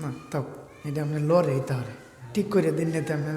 না তাও এটা আপনি লড়ে তাহলে। ঠিক করে দিন না তো আপনার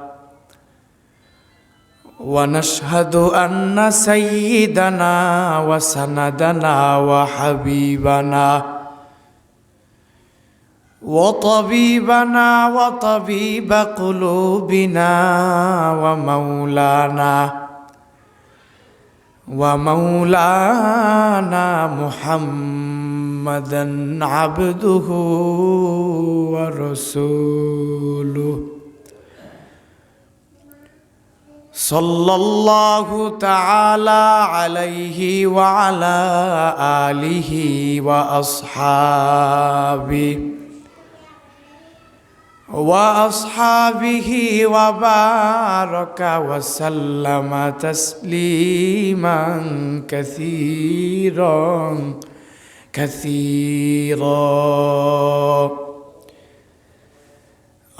ونشهد أن سيدنا وسندنا وحبيبنا وطبيبنا وطبيب قلوبنا ومولانا ومولانا محمدا عبده ورسوله صلى الله تعالى عليه وعلى آله وأصحابه وأصحابه وبارك وسلم تسليما كثيرا كثيرا.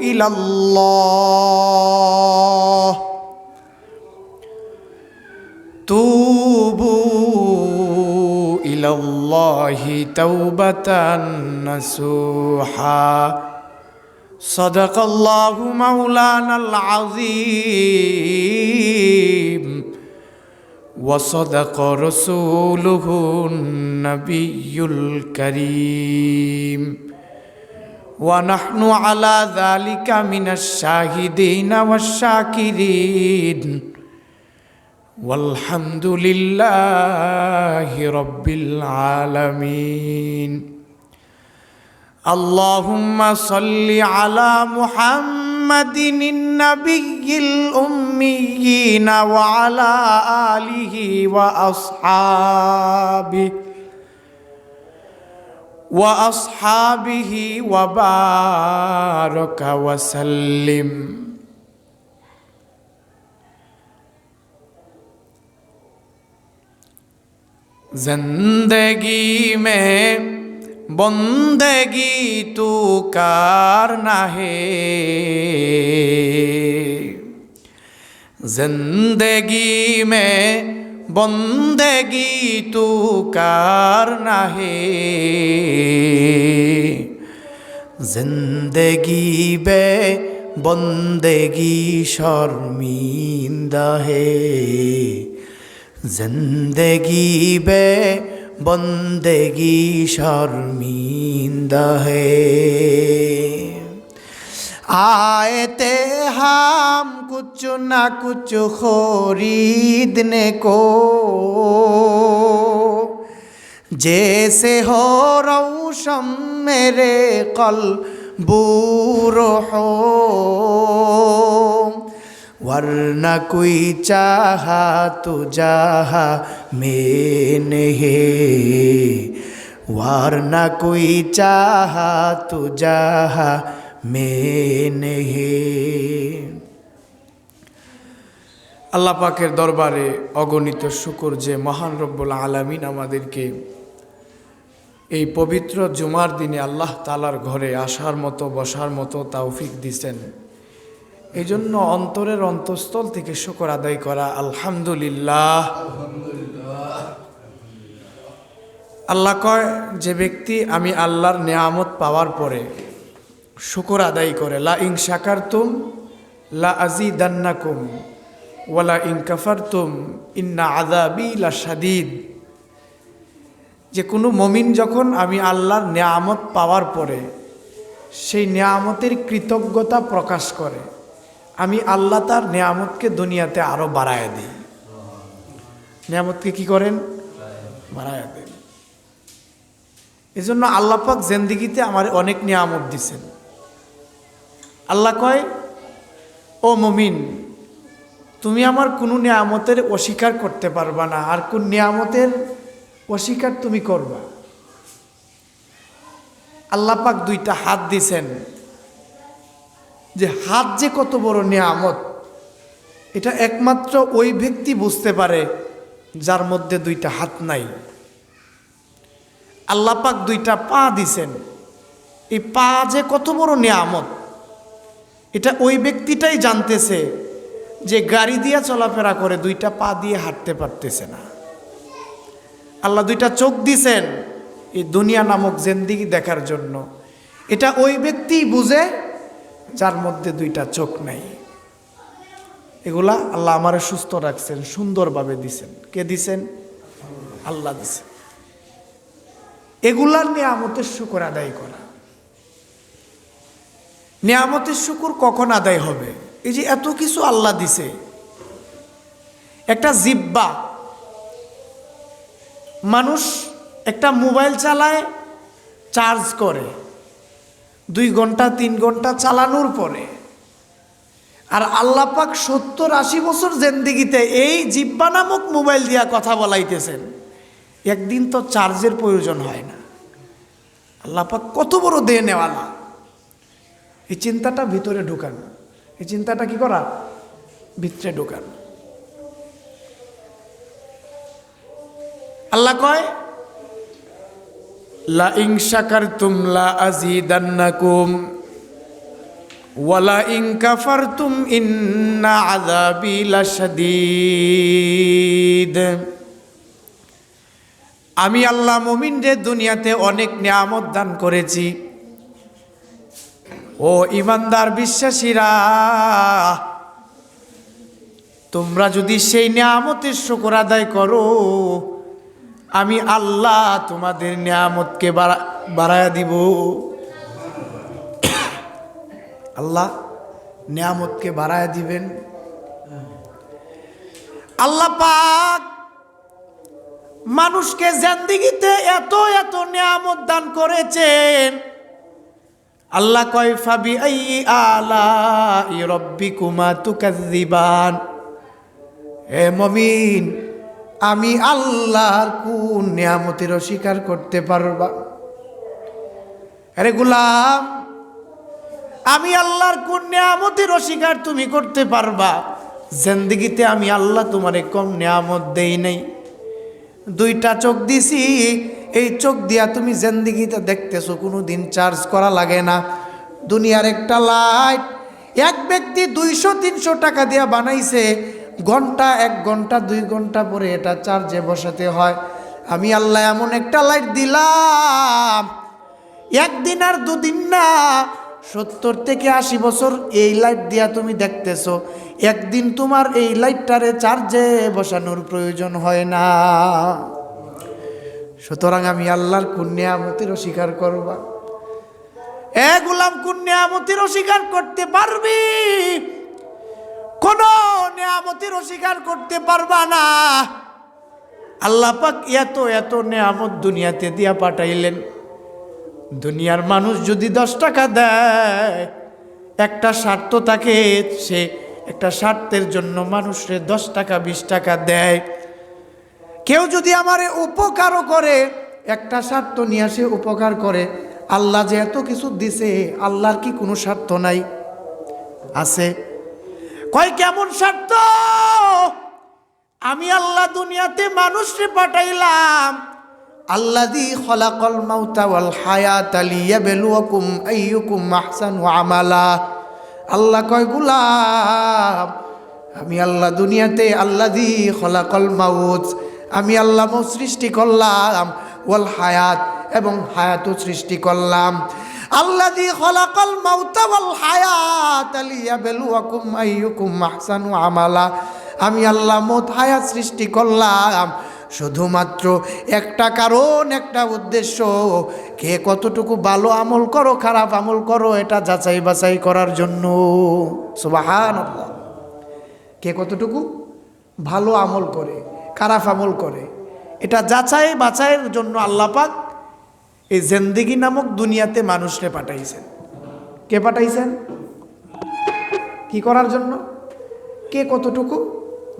إلى الله. توبوا إلى الله توبة نسوحا صدق الله مولانا العظيم. وصدق رسوله النبي الكريم. ونحن على ذلك من الشاهدين والشاكرين والحمد لله رب العالمين اللهم صل على محمد النبي الأميين وعلى آله وأصحابه وأصحابه وبارك وسلم زندگی میں بندگی تو کرنا ہے زندگی میں বন্দেগি তু কার নাহে? জিন্দেগি বে বন্দেগি শর্মিন্দা হে জিন্দগি বে বন্দেগি শর্মিন্দা হে आए थे हम कुछ ना कुछ खरीदने को जैसे हो रोशन मेरे कल बूर हो वरना कोई चाहा तो जहा में नहीं वरना कोई चाहा तो जहा মেনে হে আল্লাহ পাকের দরবারে অগণিত শুকর যে মহান রব্বুল আলমিন আমাদেরকে এই পবিত্র জুমার দিনে আল্লাহ তালার ঘরে আসার মতো, বসার মতো তাওফিক দিছেন। এই জন্য অন্তরের অন্তঃস্থল থেকে শুকর আদায় করা আলহামদুলিল্লাহ। আল্লাহ কয়, যে ব্যক্তি আমি আল্লাহর নেয়ামত পাওয়ার পরে শুকর আদায় করে, লা ইং শাকারতুম, লা আজি দান্নাকুম ওয়ালা ইং কাফারতুম, ইন্না আদাবি লা শাদিদ যে কোনো মমিন যখন আমি আল্লাহর নেয়ামত পাওয়ার পরে, সেই নেয়ামতের কৃতজ্ঞতা প্রকাশ করে, আমি আল্লাহ তার নেয়ামতকে দুনিয়াতে আরও বাড়ায় দিই। নেয়ামতকে কি করেন? বাড়ায় দেন। এজন্য আল্লাহ পাক জেন্দিগিতে আমার অনেক নিয়ামত দিছেন। আল্লাহ কয়, ও মমিন, তুমি আমার কোনো নিয়ামতের অস্বীকার করতে পারবা না, আর কোন নিয়ামতের অস্বীকার তুমি করবা? আল্লাহ পাক দুইটা হাত দিছেন, যে হাত যে কত বড় নিয়ামত, এটা একমাত্র ওই ব্যক্তি বুঝতে পারে যার মধ্যে দুইটা হাত নাই। আল্লাহ পাক দুইটা পা দিছেন, এই পা যে কত বড় নিয়ামত এটা ওই ব্যক্তিটাই জানতেছে যে গাড়ি দিয়ে চলাফেরা করে দুইটা পা দিয়ে হাঁটতে পারতেছে না। আল্লাহ দুইটা চোখ দিছেন এই দুনিয়া নামক জেন্দিগি দেখার জন্য। এটা ওই ব্যক্তিই বুঝে যার মধ্যে দুইটা চোখ নাই। এগুলা আল্লাহ আমারে সুস্থ রাখছেন, সুন্দরভাবে দিছেন। কে দিছেন? আল্লাহ দিছেন। এগুলার নিয়ামতের শুকর আদায় করা। নিয়ামতের শুকুর কখন আদায় হবে? এই যে এত কিছু আল্লাহ দিছে। একটা জিব্বা। মানুষ একটা মোবাইল চালায়, চার্জ করে। দুই ঘণ্টা, তিন ঘণ্টা চালানোর পরে। আর আল্লাহ পাক সত্তর আশি বছর জেন্দিগিতে এই জিব্বা নামক মোবাইল দিয়া কথা বলাইতেছেন। একদিন তো চার্জের প্রয়োজন হয় না। আল্লাহ পাক কত বড় দেহ নেওয়ালা এই চিন্তাটা ভিতরে ঢুকান। এই চিন্তাটা কি করা? ভিতরে ঢুকান। আল্লাহ কয়, লা ইং শাকারতুম লা আযীদান্নাকুম ওয়ালা ইং কাফারতুম ইন্না আযাবি লাশাদীদ। আমি আল্লাহ মুমিনদের দুনিয়াতে অনেক নিয়ামত দান করেছি। ও ইমানদার বিশ্বাসীরা, তোমরা যদি সেই নিয়ামতের শুকর আদায় করো, আমি আল্লাহ তোমাদের নিয়ামতকে বাড়ায়া দিব। আল্লাহ নিয়ামতকে বাড়ায়া দিবেন। আল্লাহ পাক মানুষকে জান্দিগিতে এত এত নিয়ামত দান করেছেন। আল্লাহ কয়, ফাবি আই আলা রব্বি কুমা হে মমিন, আমি আল্লাহর কোন নিয়ামতের অস্বীকার করতে পারবা? আরে গুলাম, আমি আল্লাহর কোন নিয়ামতের অস্বীকার তুমি করতে পারবা? জিন্দিগিতে আমি আল্লাহ তোমারে কম নিয়ামত দেই নাই। দুইটা চোখ দিছি এই চোখ দিয়া তুমি জেন্দিগিতে দেখতেছো কোনো দিন চার্জ করা লাগে না। দুনিয়ার একটা লাইট এক ব্যক্তি দুইশো, তিনশো টাকা দিয়া বানাইছে, ঘণ্টা, এক ঘণ্টা, দুই ঘণ্টা পরে এটা চার্জে বসাতে হয়। আমি আল্লাহ এমন একটা লাইট দিলাম, একদিন আর দুদিন না, সত্তর থেকে আশি বছর এই লাইট দিয়া তুমি দেখতেছো। একদিন তোমার এই লাইটটারে চার্জে বসানোর প্রয়োজন হয় না। সুতরাং আমি আল্লাহর কুন্যামতির অস্বীকার করবা। এ গুলাম কুন্যামতির অস্বীকার করতে পারবি? কোন নিয়ামতির অস্বীকার করতে পারবা না। আল্লাহ পাক এত এত নেয়ামত দুনিয়াতে দিয়া পাঠাইলেন। দুনিয়ার মানুষ যদি দশ টাকা দেয়, একটা স্বার্থ থাকে, সে একটা স্বার্থের জন্য মানুষের দশ টাকা, বিশ টাকা দেয়। কেউ যদি আমারে উপকারও করে, একটা স্বার্থ নিয়ে আসে উপকার করে, আল্লাহ যে এত কিছু দিছে, আল্লাহর কি কোনো স্বার্থ নাই? আছে। কয়, কেমন স্বার্থ? আমি আল্লাহ দুনিয়াতে মানুষরে পাঠাইলাম। আল্লাদি খলাকল মাউতা ওয়াল হায়াত লিয়াবলুয়াকুম আইয়ুকুম আহসানু আমালা। আল্লাহ কয়, গুলাম, আমি আল্লাহ দুনিয়াতে আল্লাদি খলাকল মাউত আমি আল্লাহ সৃষ্টি করলাম, ওয়াল হায়াত এবং হায়াতও সৃষ্টি করলাম। আল্লাদি খলাকল মাউতা ওয়াল হায়াত লিয়াবলুয়াকুম আইয়ুকুম আহসানু আমালা। আমি আল্লাহ মত হায়াত সৃষ্টি করলাম। শুধুমাত্র একটা কারণ, একটা উদ্দেশ্য, কে কতটুকু ভালো আমল করো, খারাপ আমল করো, এটা যাচাই বাছাই করার জন্য। সুবাহান কে কতটুকু ভালো আমল করে খারাপ আমল করে? এটা যাচাই বাছাইয়ের জন্য আল্লাহ পাক এই জেন্দিগি নামক দুনিয়াতে মানুষরে পাঠাইছেন। কে পাঠাইছেন? কি করার জন্য? কে কতটুকু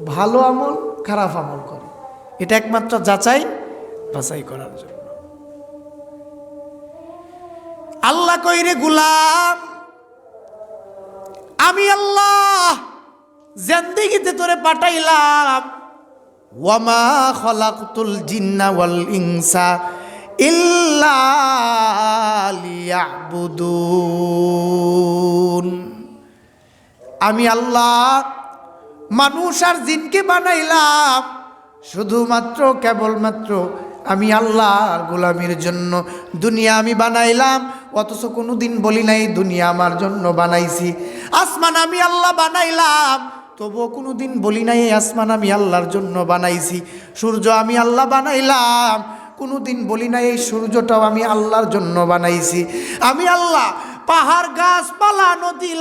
ভালো আমল, খারাপ আমল করে? এটা একমাত্র যাচাই, বাছাই করার জন্য। আল্লাহ কইরে গুলাম? আমি আল্লাহ জেন্দিগিতে তোরে পাঠাইলাম। ওয়ামা খলাকতুল জিন্না ওয়াল ইনসা ইল্লা লিয়াবুদুন। আমি আল্লাহ মানুষ আর জিনকে বানাইলাম, শুধুমাত্র, কেবলমাত্র আমি আল্লাহর গোলামির জন্য। দুনিয়া আমি বানাইলাম, অথচ কোনো দিন বলি নাই, দুনিয়া আমার জন্য বানাইছি। আসমান আমি আল্লাহ বানাইলাম তবুও কোনো দিন বলি নাই, এই আসমান আমি আল্লাহর জন্য বানাইছি, সূর্য আমি আল্লাহ বানাইলাম। কোনো দিন বলি নাই, এই সূর্যটাও আমি আল্লাহর জন্য বানাইছি। আমি আল্লাহ, পাহাড়, গাছপালা, নদী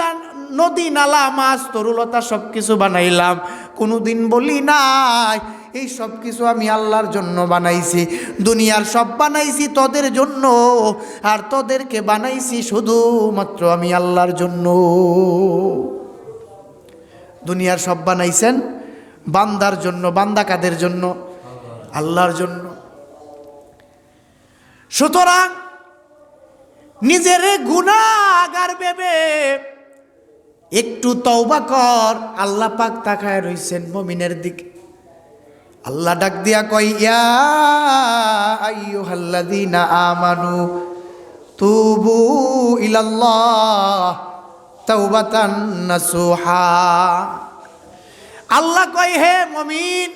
নদী, নালা, মাছ, তরুলতা সব কিছু বানাইলাম। কোনো দিন বলি নাই, এই সব কিছু আমি আল্লাহর জন্য বানাইছি, দুনিয়ার সব বানাইছি তোদের জন্য, আর তোদেরকে বানাইছি শুধুমাত্র আমি আল্লাহর জন্য। দুনিয়ার সব বানাইছেন? বান্দার জন্য, বান্দা কাদের জন্য? আল্লাহর জন্য। সুতরাং নিজের গুণাগার ভেবে একটু তওবা কর। আল্লাহ পাক তাকায় রইছেন মমিনের দিকে। আল্লাহ ডাক দিয়া কই ইয়া আইয়ুহাল্লাযীনা আমানু তুবু ইলাল্লাহ। আল্লাহ কই হে মমিন,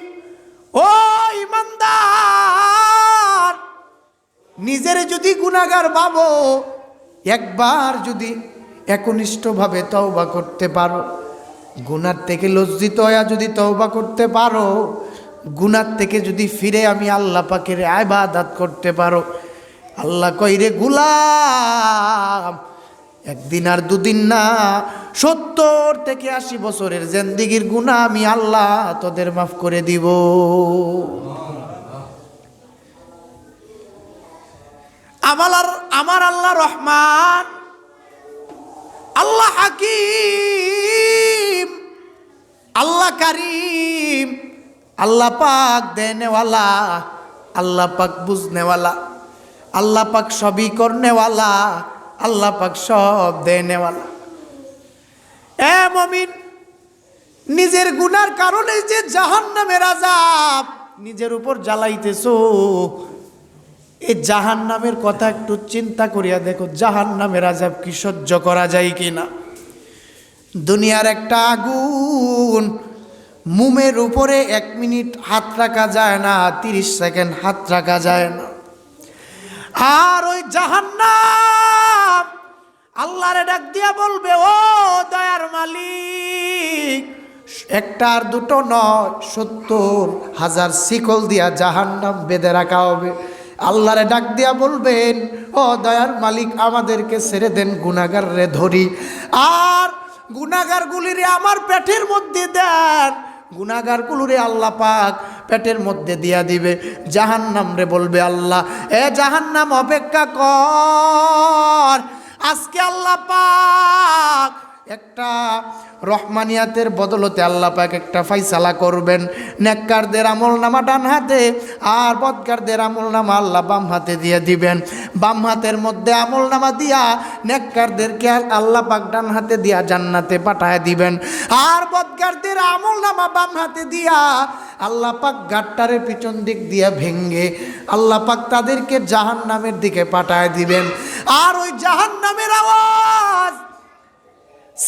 ও ইমানদার, নিজের যদি গুণাগার ভাবো, একবার যদি একনিষ্ঠভাবে তওবা করতে পারো, গুনার থেকে লজ্জিত হয়ে যদি তওবা করতে পারো, গুনার থেকে যদি ফিরে আমি আল্লাহ পাকের আবাদাত করতে পারো, আল্লাহ কইরে গুলাম একদিন আর দুদিন না, সত্তর থেকে আশি বছরের জেন্দিগির গুণা আমি আল্লাহ তোদের মাফ করে দিব। আমার আমার আল্লাহ রহমান, আল্লাহ হাকিম, আল্লাহ কারিম, আল্লাহ পাক দেনেওয়ালা, আল্লাহ পাক বুঝনেওয়ালা, আল্লাহ পাক সবই করনেওয়ালা আল্লাহ পাক সব দেনেওয়ালা এ মমিন, নিজের গুনার কারণে যে জাহান নামের আজাব নিজের উপর জ্বালাইতেছ। এই জাহান নামের কথা একটু চিন্তা করিয়া দেখো জাহান নামের আজাব কি সহ্য করা যায় কি না দুনিয়ার একটা আগুন, মুমের উপরে এক মিনিট হাত রাখা যায় না, তিরিশ সেকেন্ড হাত রাখা যায় না। আর ওই জাহান্নাম আল্লাহরে ডাক দিয়া বলবে, ও দয়ার মালিক, একটা আর দুটো নয়, সত্তর হাজার শিকল দিয়া জাহান্নাম বেঁধে রাখা হবে। আল্লাহরে ডাক দিয়া বলবেন, ও দয়ার মালিক, আমাদেরকে ছেড়ে দেন গুনাগার রে ধরি। আর গুনাগারগুলিরে আমার পেটের মধ্যে দেন গুনাগারগুলোরে আল্লাহ পাক পেটের মধ্যে দিয়া দিবে। জাহান্নাম রে বলবে আল্লাহ, এ জাহান্নাম, অপেক্ষা কর। আজকে আল্লাহ পাক একটা রহমানিয়াতের বদলতে আল্লাহ পাক একটা ফাইসালা করবেন। নেককারদের আমল নামা ডান হাতে আর বদকারদের আমল নামা আল্লাহ বাম হাতে দিয়ে দিবেন। বাম হাতের মধ্যে আমল নামা দিয়া নেককারদেরকে আল্লাহ পাক ডান হাতে দিয়া জান্নাতে পাঠায় দিবেন। আর বদকারদের আমল নামা বাম হাতে দিয়া আল্লাহ পাক গাট্টারের পিছন দিক দিয়া ভেঙ্গে আল্লাহ পাক তাদেরকে জাহান নামের দিকে পাঠায় দিবেন। আর ওই জাহান নামের আওয়াজ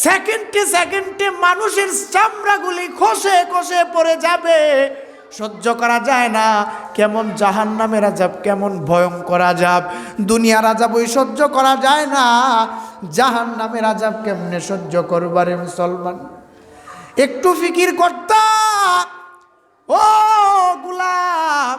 সেকেন্ডে সেকেন্ডে মানুষের চামড়াগুলি খসে খসে পড়ে যাবে। সহ্য করা যায় না। কেমন জাহান নামের আজাব কেমন ভয়ঙ্কর আজাব দুনিয়ার আজাব ওই সহ্য করা যায় না। জাহান নামের আজাব কেমনে সহ্য করবারে মুসলমান? একটু ফিকির করতা। ও গুলাব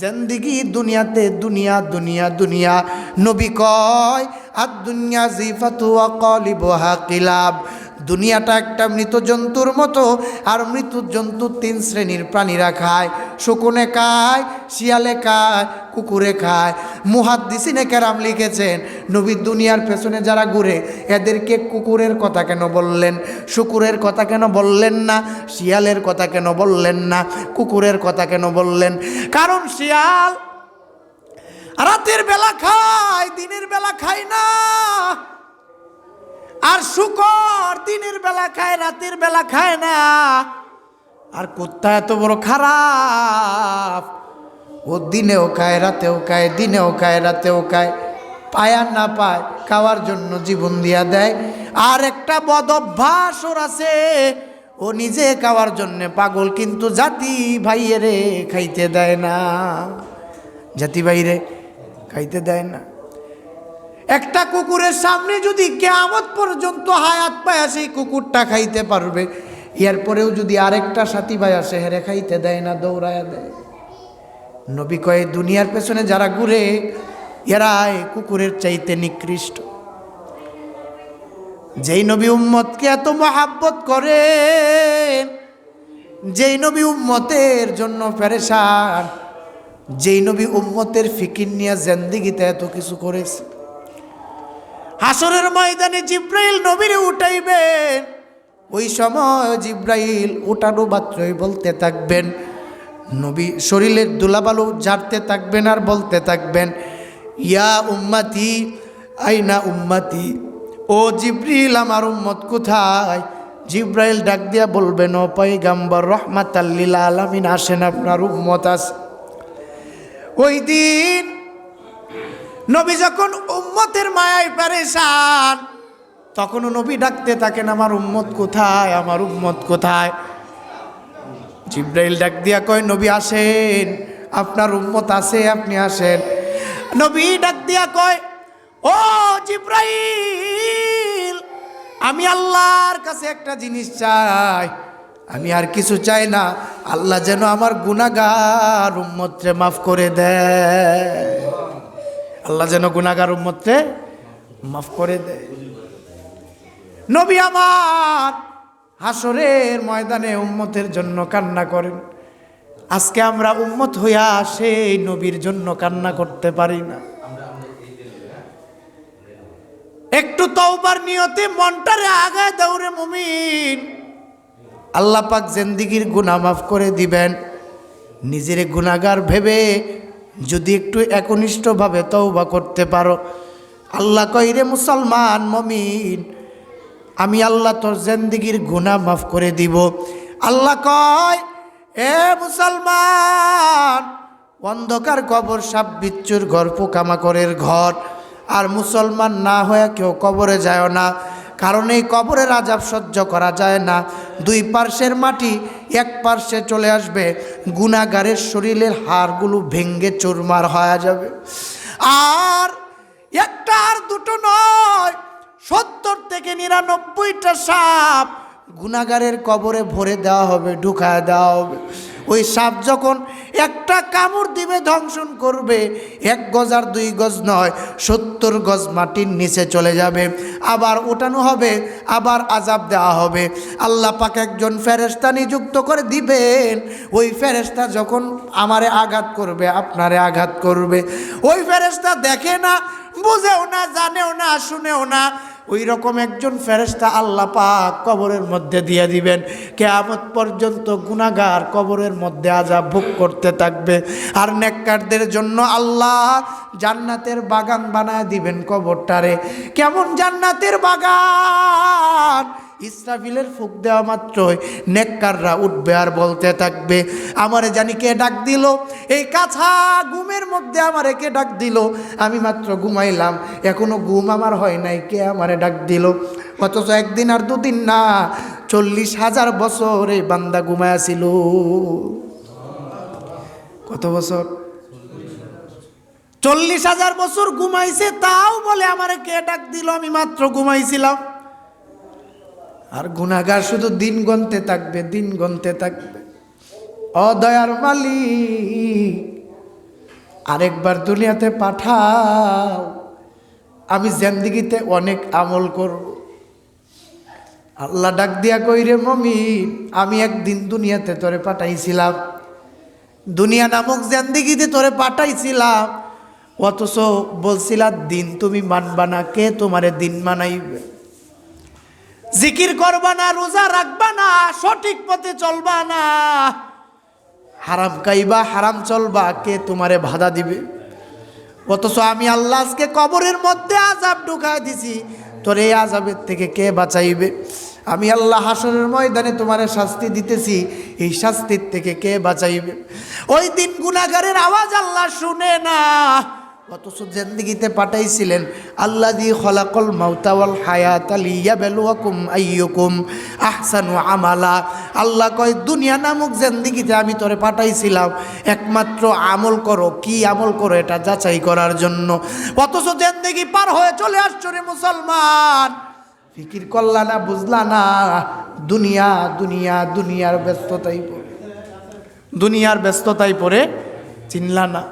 জিন্দিগি দুনিয়াতে দুনিয়া দুনিয়া দুনিয়া। নবী কয় আর দুনিয়া জিফাতু অকলিবহা কিলাব। দুনিয়াটা একটা মৃত জন্তুর মতো আর মৃত জন্তু তিন শ্রেণির প্রাণীরা খায়। শকুনে খায়, শিয়ালে খায়, কুকুরে খায়। মুহাদ্দিসিনে কেরাম লিখেছেন, নবী দুনিয়ার পেছনে যারা ঘুরে, এদেরকে কুকুরের কথা কেন বললেন? শুকুরের কথা কেন বললেন না? শিয়ালের কথা কেন বললেন না? কুকুরের কথা কেন বললেন? কারণ শিয়াল রাতের বেলা খায় দিনের বেলা খায় না। আর শুকর দিনের বেলা খায়, রাতের বেলা খায় না। আর কুত্তা এত বড় খারাপ। ও দিনেও খায়, রাতেও খায়, দিনেও খায়, রাতেও খায়। পায় আর না পায়, খাওয়ার জন্য জীবন দিয়া দেয়। আর একটা বদ অভ্যাস ওর আছে, ও নিজে খাওয়ার জন্যে পাগল, কিন্তু জাতি ভাইয়েরে খাইতে দেয় না। জাতি ভাইরে খাইতে দেয় না। একটা কুকুরের সামনে যদি কেয়ামত পর্যন্ত হায়াত পায়, সেই কুকুরটা খাইতে পারবে। এরপরেও যদি আরেকটা সাথী ভাই আসে হেরে খাইতে দেয় না, দৌড়ায় দেয়। নবী কয়ে, দুনিয়ার পেছনে যারা ঘুরে, এরা কুকুরের চাইতে নিকৃষ্ট। যেই নবী উম্মতকে এত মহাব্বত করে, যেই নবী উম্মতের জন্য পেরেশান যেই নবী উম্মতের ফিকির নিয়ে জেন্দিগিতে এত কিছু করেছে। হাসরের ময়দানে জিব্রাইল নবীরে উঠাইবেন, ওই সময় জিব্রাইল উঠানো মাত্রই বলতে থাকবেন। নবী শরীরের দুলাবালু ঝাড়তে থাকবেন আর বলতে থাকবেন, ইয়া উম্মাতি, আইনা উম্মাতি, ও জিব্রিল আমার উম্মত কোথায়? জিব্রাইল ডাক দিয়া বলবেন, ও পৈগাম্বর রহমাত আল্লিল আলমিন, আসেন, আপনার উম্মত আছে। ওই দিন নবী যখন উম্মতের মায়ায় পারেশান, তখনও নবী ডাকতে থাকেন, আমার উম্মত কোথায়? আমার উম্মত কোথায়? জিব্রাইল ডাক দিয়া কয়, নবী আসেন, আপনার উম্মত আছে, আপনি আসেন। নবী ডাক দিয়া কয়, ও জিব্রাইল, আমি আল্লাহর কাছে একটা জিনিস চাই। আমি আর কিছু চাই না। আল্লাহ যেন আমার গুনাগার উম্মতরে মাফ করে দেয়। আল্লাহ যেন গুনাগার উম্মতরে মাফ করে দেয়। নবী আমার হাসরের ময়দানে উম্মতের জন্য কান্না করেন। আজকে আমরা উম্মত হইয়া সেই নবীর জন্য কান্না করতে পারি না। একটু তওবার নিয়তে মনটারে আগায় দৌড়ে মুমিন। আল্লাহ পাক জেন্দিগির গুনাহ মাফ করে দিবেন। নিজের গুণাগার ভেবে যদি একটু একনিষ্ঠভাবে তওবা করতে পারো। আল্লাহ কইরে মুসলমান, মমিন, আমি আল্লাহ তোর জেন্দিগির গুনাহ মাফ করে দিব। আল্লাহ কয়, এ মুসলমান, অন্ধকার কবর সাপ বিচ্ছুর ঘর পোকামাকড়ের ঘর। আর মুসলমান না হয়ে কেউ কবরে যায় না। কারণ এই কবরের আজাব সহ্য করা যায় না। দুই পার্শ্বের মাটি এক পার্শ্বে চলে আসবে গুণাগারের শরীরের হাড়গুলো ভেঙ্গে চুরমার হয়ে যাবে। আর একটা আর দুটো নয়, সত্তর থেকে নিরানব্বইটা সাপ গুণাগারের কবরে ভরে দেওয়া হবে, ঢুকায় দেওয়া হবে। ওই সাপ যখন একটা কামড় দিবে, ধ্বংসন করবে, এক গজ আর দুই গজ নয়, সত্তর গজ মাটির নিচে চলে যাবে। আবার ওঠানো হবে, আবার আজাব দেওয়া হবে। আল্লাহ পাক একজন ফেরেস্তা নিযুক্ত করে দিবেন। ওই ফেরেস্তা যখন আমারে আঘাত করবে, আপনারে আঘাত করবে। ওই ফেরেস্তা দেখে না বুঝেও না, জানেও না, শুনেও না। ওই রকম একজন ফেরেস্তা আল্লাহ পাক কবরের মধ্যে দিয়ে দিবেন। কেয়ামত পর্যন্ত গুণাগার কবরের মধ্যে আজা ভোগ করতে থাকবে। আর নেককারদের জন্য আল্লাহ জান্নাতের বাগান বানায় দিবেন কবরটারে। কেমন জান্নাতের বাগান? ইসরাফিলের ফুক দেওয়া মাত্রই নেককাররা উঠবে আর বলতে থাকবে, আমারে জানি কে ডাক দিল? এই কাছা ঘুমের মধ্যে আমারে কে ডাক দিল? আমি মাত্র ঘুমাইলাম, এখনও ঘুম আমার হয় নাই, কে আমারে ডাক দিল? অথচ একদিন আর দুদিন না, চল্লিশ হাজার বছর এই বান্দা ঘুমায়াছিল কত বছর? চল্লিশ হাজার বছর ঘুমাইছে, তাও বলে আমারে কে ডাক দিল? আমি মাত্র ঘুমাইছিলাম। আর গুনাগার শুধু দিন গনতে থাকবে, দিন গনতে থাকবে। অদয়ার মালিক, আরেকবার দুনিয়াতে পাঠাও। আমি জেন্দিগিতে অনেক আমল করব। আল্লাহ ডাক দিয়া কইরে মমি আমি একদিন দুনিয়াতে তোরে পাঠাইছিলাম। দুনিয়া নামক জেন্দিগিতে তোরে পাঠাইছিলাম। অথচ বলছিলা, দিন তুমি মানবা না, কে তোমারে দিন মানাইবে? জিকির করবা না, রোজা রাখবা না, সঠিক পথে চলবা না। হারাম খাইবা, হারাম চলবা, কে তোমারে বাধা দিবে? অথচ আমি আল্লাহ আজকে কবরের মধ্যে আজাব ঢুকাই দিছি। তোর এই আজাবের থেকে কে বাঁচাইবে? আমি আল্লাহ হাসনের ময়দানে তোমারে শাস্তি দিতেছি, এই শাস্তির থেকে কে বাঁচাইবে? ওই দিন গুনাগারের আওয়াজ আল্লাহ শুনে না। অথচ জেন্দিগিতে পাঠাইছিলেন আল্লাহ দি খলাকল মাউতাওয়াল হায়াত আলিয়া বেলুয়াকুম আইয়কুম আহসানু আমালা। আল্লাহ কয়, দুনিয়া নামক জেন্দিগিতে আমি তোরে পাঠাইছিলাম। একমাত্র আমল করো। কি আমল করো এটা? যাচাই করার জন্য। অথচ জেন্দিগি পার হয়ে চলে আসছো রে মুসলমান। ফিকির করলা না, বুঝলা না। দুনিয়া দুনিয়া, দুনিয়ার ব্যস্ততাই পড়ে। দুনিয়ার ব্যস্ততাই পড়ে? চিনলা না।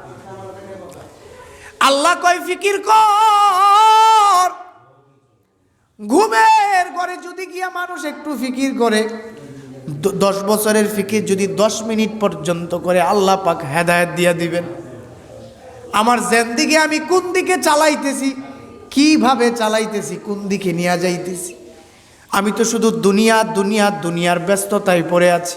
আল্লাহ কয়, ফিকির কর। ঘুমের ঘরে যদি গিয়া মানুষ একটু ফিকির করে দশ বছরের ফিকির যদি দশ মিনিট পর্যন্ত করে, আল্লাহ পাক হেদায়ত দিয়া দিবেন। আমার জেন্দিকে আমি কোন দিকে চালাইতেছি? কীভাবে চালাইতেছি? কোন দিকে নিয়ে যাইতেছি? আমি তো শুধু দুনিয়া দুনিয়া, দুনিয়ার ব্যস্ততায় পড়ে আছি।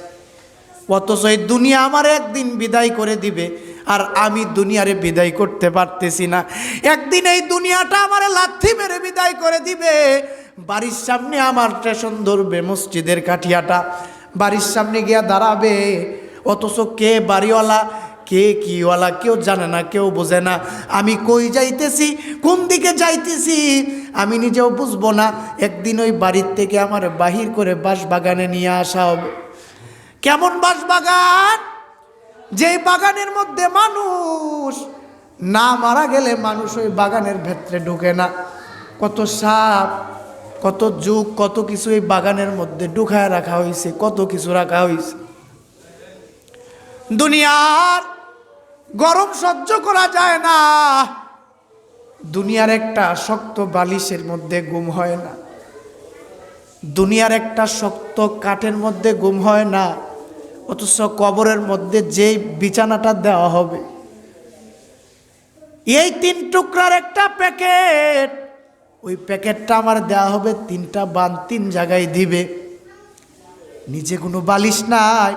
অথচ এই দুনিয়া আমার একদিন বিদায় করে দিবে। আর আমি দুনিয়ারে বিদায় করতে পারতেছি না। একদিন এই দুনিয়াটা আমার লাথি মেরে বিদায় করে দিবে। বাড়ির সামনে আমার স্টেশন ধরবে মসজিদের কাঠিয়াটা। বাড়ির সামনে গিয়া দাঁড়াবে। অথচ কে বাড়িওয়ালা, কে কিওয়ালা কেউ জানে না, কেউ বোঝে না। আমি কই যাইতেছি, কোন দিকে যাইতেছি, আমি নিজেও বুঝব না। একদিন ওই বাড়ির থেকে আমার বাহির করে বাঁশ বাগানে নিয়ে আসা হবে। কেমন বাঁশ বাগান যে বাগানের মধ্যে মানুষ না মারা গেলে মানুষ ওই বাগানের ভেতরে ঢুকে না। কত সাপ, কত যুগ, কত কিছু এই বাগানের মধ্যে ঢুকায় রাখা হয়েছে কত কিছু রাখা হয়েছে দুনিয়ার গরম সহ্য করা যায় না। দুনিয়ার একটা শক্ত বালিশের মধ্যে গুম হয় না। দুনিয়ার একটা শক্ত কাঠের মধ্যে গুম হয় না। অথচ কবরের মধ্যে যেই বিছানাটা দেওয়া হবে, এই তিন টুকরার একটা প্যাকেট। ওই প্যাকেটটা আমার দেওয়া হবে, তিনটা বান তিন জায়গায় দিবে। নিচে কোনো বালিশ নাই,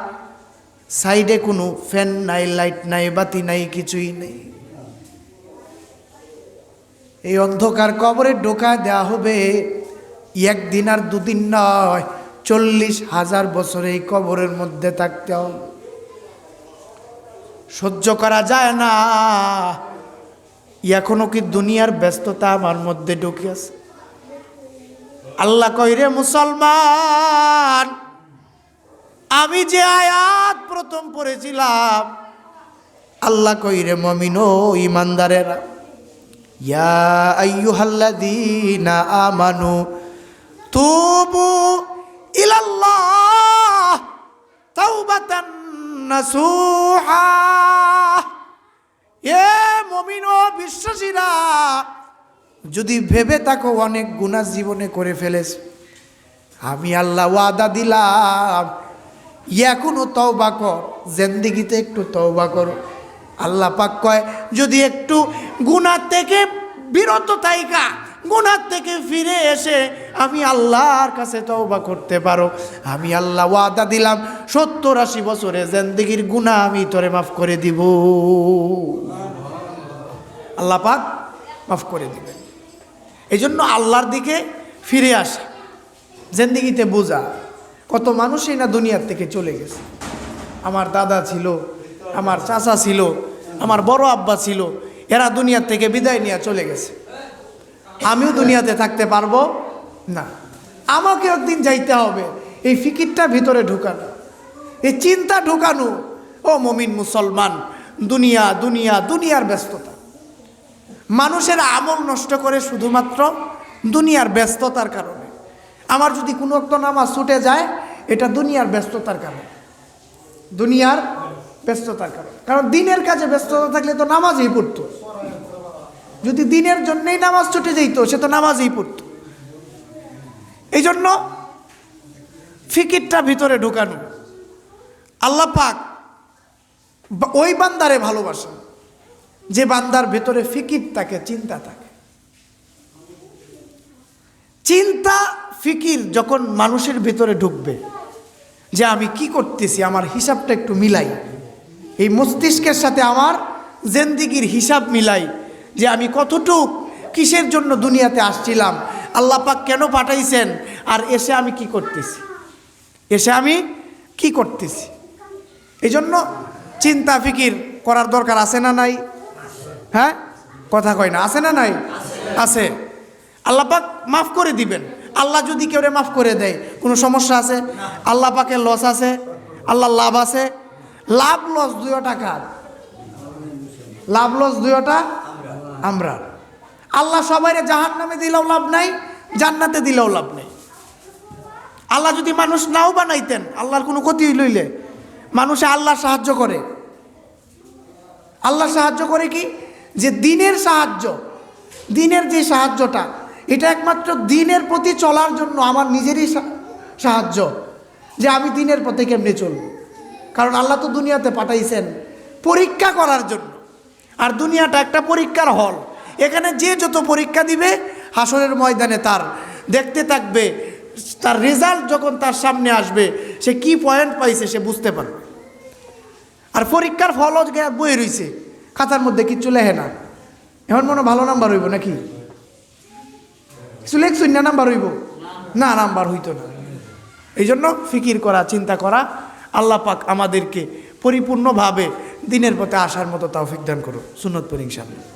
সাইডে কোনো ফ্যান নাই, লাইট নাই, বাতি নাই, কিছুই নেই। এই অন্ধকার কবরে ঢোকা দেওয়া হবে, একদিন আর দুদিন নয় চল্লিশ হাজার বছর এই কবরের মধ্যে থাকতে হবে। সহ্য করা যায় না। এখনও কি দুনিয়ার ব্যস্ততা আমার মধ্যে ঢুকে আছে? আল্লাহ কইরে মুসলমান, আমি যে আয়াত প্রথম পড়েছিলাম, আল্লাহ কইরে মমিন ইমানদারেরা, ইয়া আইয়ুহাল্লাযীনা আমানু, তুবু এ বিশ্বাসীরা, যদি ভেবে থাকো অনেক গুণা জীবনে করে ফেলেছ। আমি আল্লাহ ওয়াদা দিলাম, এখনও তওবা কর, জেন্দিগিতে একটু তওবা করো। আল্লাহ পাক কয়, যদি একটু গুনার থেকে বিরত থাইকা গুনার থেকে ফিরে এসে আমি আল্লাহর কাছে তওবা করতে পারো। আমি আল্লাহ ওয়াদা দিলাম, সত্তর আশি বছরে জেন্দিগির গুনাহ আমি তোরে মাফ করে দিব। আল্লাহ পাক মাফ করে দিবেন। এই জন্য আল্লাহর দিকে ফিরে আসা, জেন্দিগিতে বোঝা, কত মানুষই না দুনিয়ার থেকে চলে গেছে। আমার দাদা ছিল, আমার চাচা ছিল, আমার বড় আব্বা ছিল, এরা দুনিয়ার থেকে বিদায় নিয়ে চলে গেছে। আমিও দুনিয়াতে থাকতে পারব? না। আমাকে একদিন যাইতে হবে। এই ফিকিরটা ভিতরে ঢুকানো। এই চিন্তা ঢুকানো। ও মমিন মুসলমান, দুনিয়া দুনিয়া, দুনিয়ার ব্যস্ততা। মানুষের আমল নষ্ট করে শুধুমাত্র দুনিয়ার ব্যস্ততার কারণে। আমার যদি কোনো একটা নামাজ ছুটে যায়, এটা দুনিয়ার ব্যস্ততার কারণে। দুনিয়ার ব্যস্ততার কারণে। কারণ দিনের কাজে ব্যস্ততা থাকলে তো নামাজই পড়তো। যদি দিনের জন্যই নামাজ ছুটে যেত সে তো নামাজই পড়তো। এই জন্য ফিকিরটা ভিতরে ঢুকানো। আল্লাহ পাক ওই বান্দারে ভালোবাসে যে বান্দার ভেতরে ফিকির থাকে, চিন্তা থাকে। চিন্তা, ফিকির যখন মানুষের ভেতরে ঢুকবে, যে আমি কি করতেছি, আমার হিসাবটা একটু মিলাই। এই মস্তিষ্কের সাথে আমার জেন্দিগির হিসাব মিলাই। যে আমি কতটুক কিসের জন্য দুনিয়াতে আসছিলাম? পাক কেন পাঠাইছেন? আর এসে আমি কি করতেছি? এসে আমি কি করতেছি? এই জন্য চিন্তা ফিকির করার দরকার আছে না নাই? হ্যাঁ? কথা কয় না, আছে না নাই? আছে। পাক মাফ করে দিবেন। আল্লাহ যদি কেউ মাফ করে দেয়, কোনো সমস্যা আছে? আল্লাহ পাকের লস আছে? আল্লাহ লাভ আছে? লাভ লস দুইও টাকা। লাভ লস দুইটা আমরা। আল্লাহ সবাইরে জাহান নামে দিলেও লাভ নাই, জান্নাতে দিলেও লাভ নেই। আল্লাহ যদি মানুষ নাও বানাইতেন, আল্লাহর কোনো ক্ষতি লইলে মানুষে আল্লাহ সাহায্য করে। আল্লাহ সাহায্য করে কি? যে দিনের সাহায্য, দিনের যে সাহায্যটা, এটা একমাত্র দিনের প্রতি চলার জন্য আমার নিজেরই সাহায্য। যে আমি দিনের পথে কেমনে চলব? কারণ আল্লাহ তো দুনিয়াতে পাঠাইছেন পরীক্ষা করার জন্য। আর দুনিয়াটা একটা পরীক্ষার হল। এখানে যে যত পরীক্ষা দিবে, হাসরের ময়দানে তার দেখতে থাকবে, তার রেজাল্ট যখন তার সামনে আসবে, সে কি পয়েন্ট পাইছে সে বুঝতে পারবে। আর পরীক্ষার ফলও বই রইছে, খাতার মধ্যে কিচ্ছু লেখে না। এখন মনে ভালো নাম্বার হইব নাকি? কিছু লেখছুন না নাম্বার হইব? না নাম্বার হইতো না। এই জন্য ফিকির করা, চিন্তা করা, আল্লাহ পাক আমাদেরকে পরিপূর্ণভাবে দিনের পথে আসার মতো তাও দান করো সুন্নত পরিংসাল্লাহ